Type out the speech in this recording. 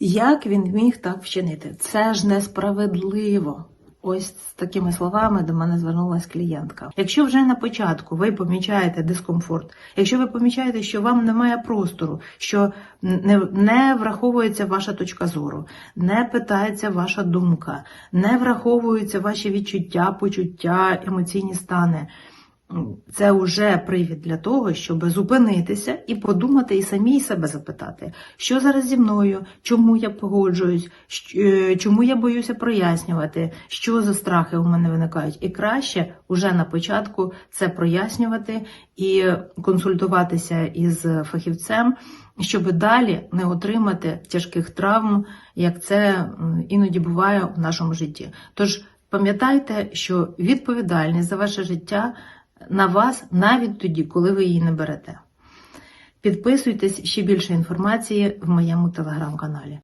Як він міг так вчинити? Це ж несправедливо. Ось з такими словами до мене звернулася клієнтка. Якщо вже на початку ви помічаєте дискомфорт, якщо ви помічаєте, що вам немає простору, що не, не враховується ваша точка зору, не питається ваша думка, не враховуються ваші відчуття, почуття, емоційні стани. Це вже привід для того, щоб зупинитися і подумати і самій себе запитати, що зараз зі мною, чому я погоджуюсь, е, чому я боюся прояснювати, що за страхи у мене виникають. І краще уже на початку це прояснювати і консультуватися із фахівцем, щоб далі не отримати тяжких травм, як це іноді буває в нашому житті. Тож пам'ятайте, що відповідальність за ваше життя на вас навіть тоді, коли ви її не берете. Підписуйтесь ще більше інформації в моєму телеграм-каналі.